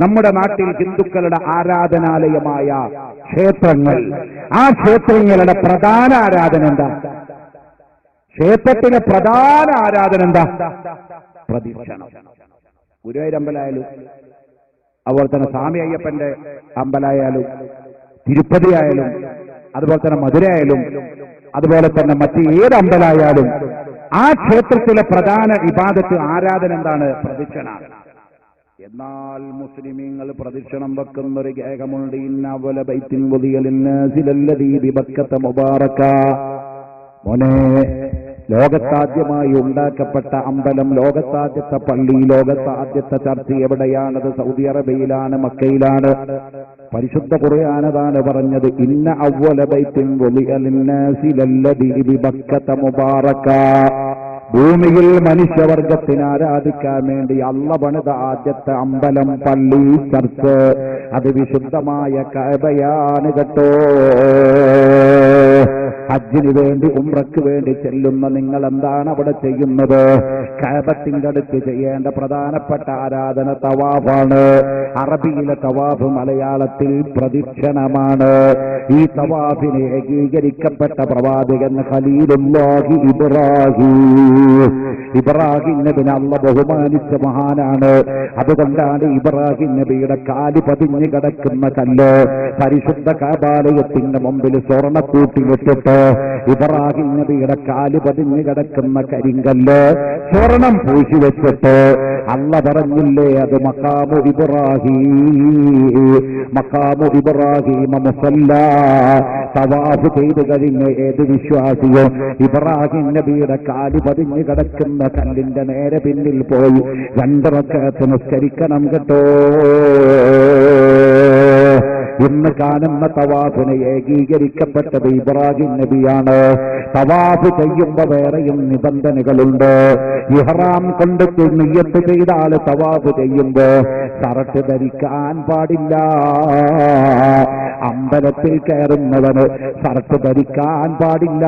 നമ്മുടെ നാട്ടിൽ ഹിന്ദുക്കളുടെ ആരാധനാലയമായ ക്ഷേത്രങ്ങൾ. ആ ക്ഷേത്രങ്ങളുടെ പ്രധാന ആരാധന എന്താ? ക്ഷേത്രത്തിന്റെ പ്രധാന ആരാധന എന്താ? പ്രദക്ഷിണം ഗുരുവായൂരമ്പലായാലും അതുപോലെ തന്നെ സ്വാമി അയ്യപ്പന്റെ അമ്പലായാലും തിരുപ്പതി ആയാലും അതുപോലെ തന്നെ മധുര ആയാലും അതുപോലെ തന്നെ മറ്റ് ഏത് അമ്പലായാലും ആ ക്ഷേത്രത്തിലെ പ്രധാന വിവാദത്ത് ആരാധന എന്താണ്? പ്രദക്ഷിണ എന്നാൽ മുസ്ലിമീങ്ങൾ പ്രദക്ഷിണം വെക്കുന്ന ഒരു ഗേഹമുണ്ട് ഇന്നവല ബൈത്തിൻ വിബക്കത്തെ മുബാറക്ക. മോനെ ലോകത്താദ്യമായി ഉണ്ടാക്കപ്പെട്ട അമ്പലം ലോകത്താദ്യത്തെ പള്ളി ലോകത്താദ്യത്തെ ചർച്ച എവിടെയാണത്? സൗദി അറേബ്യയിലാണ് മക്കയിലാണ്. പരിശുദ്ധ കുറയാനതാണ് പറഞ്ഞത് ഇന്ന അവല ബൈത്തിൻ ബക്കത്ത മുബാറക്ക. ഭൂമിയിൽ മനുഷ്യവർഗത്തിന് ആരാധിക്കാൻ വേണ്ടി അള്ള പണിത ആദ്യത്തെ അമ്പലം പള്ളി ചർച്ച്. അത് വിശുദ്ധമായ കബയാണ് കേട്ടോ. ഹജ്ജിന് വേണ്ടി ഉമ്രക്ക് വേണ്ടി ചെല്ലുന്ന നിങ്ങൾ എന്താണ് അവിടെ ചെയ്യുന്നത്? കഴബത്തിന്റെ അടുത്ത് ചെയ്യേണ്ട പ്രധാനപ്പെട്ട ആരാധന തവാഫാണ്. അറബിയിലെ തവാഫ് മലയാളത്തിൽ പ്രദക്ഷിണമാണ്. ഈ തവാഫിനെ ഏകീകരിക്കപ്പെട്ട പ്രവാചകൻ ഖലീലുല്ലാഹി ഇബ്രാഹിം. ഇബ്രാഹിം നബിനെ അള്ള ബഹുമാനിച്ച മഹാനാണ്. അതുകൊണ്ടാണ് ഇബ്രാഹിം നബിയുടെ കാലി പതിഞ്ഞു കിടക്കുന്ന കല്ല് പരിശുദ്ധ കാബാലയത്തിന്റെ മുമ്പിൽ സ്വർണക്കൂട്ടിലിട്ടിട്ട് ഇബ്രാഹിം നബിയുടെ കാലി പതിഞ്ഞു കിടക്കുന്ന കരിങ്കല്ല് സ്വർണം പൂശി വെച്ചിട്ട് അല്ല പറഞ്ഞില്ലേ അത് മക്കാമു ഇബ്രാഹിം. മക്കാമു ഇബ്രാഹിം മുസല്ല. തവാഫ് ചെയ്തു കഴിഞ്ഞ ഏത് വിശ്വാസിയോ ഇബ്രാഹിം നബിയുടെ കാലി പതിഞ്ഞു കിടക്കുന്ന കല്ലിന്റെ നേരെ പിന്നിൽ പോയി രണ്ടിറക്കത്ത് നിസ്കരിക്കണം കേട്ടോ. ഇന്ന് കാണുന്ന തവാഫിന് ഏകീകരിക്കപ്പെട്ടത് ഇബ്രാഹിം നബിയാണ്. തവാഫ് ചെയ്യുമ്പോ വേറെയും നിബന്ധനകളുണ്ട്. ഇഹ്റാം കൊണ്ട് നെയ്യത്ത് ചെയ്താൽ തവാഫ് ചെയ്യുമ്പോ ഷർട്ട് ധരിക്കാൻ പാടില്ല. അമ്പലത്തിൽ കയറുന്നവന് ഷർട്ട് ധരിക്കാൻ പാടില്ല.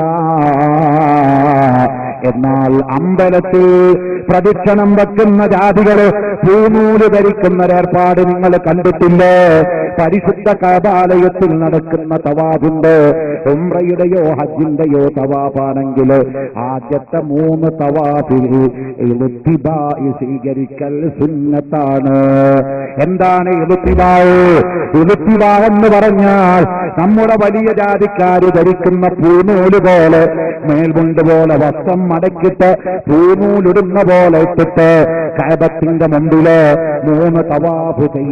എന്നാൽ അമ്പലത്തിൽ പ്രദക്ഷിണം വെക്കുന്ന ജാതികൾ പൂനൂൽ ധരിക്കുന്ന ഒരേർപ്പാട് നിങ്ങൾ കണ്ടിട്ടില്ലേ? പരിശുദ്ധ കബാലയത്തിൽ നടക്കുന്ന തവാബുണ്ട് ഉംറയുടെയോ ഹജ്ജിന്റെയോ തവാബാണെങ്കിൽ ആദ്യത്തെ മൂന്ന് തവാബിൽ സ്വീകരിക്കൽ സുന്നത്താണ്. എന്താണ് എഴുത്തിബായ് ഇളുത്തിബാ എന്ന് പറഞ്ഞാൽ നമ്മുടെ വലിയ ജാതിക്കാര് ധരിക്കുന്ന പൂനൂൽ പോലെ മേൽമുണ്ട് പോലെ വസ്ത്രം മടക്കിട്ട് പൂനൂലിടുന്ന പോലെ ഇട്ടിട്ട് കഴബത്തിന്റെ മുമ്പിൽ മൂന്ന് തവാഫ്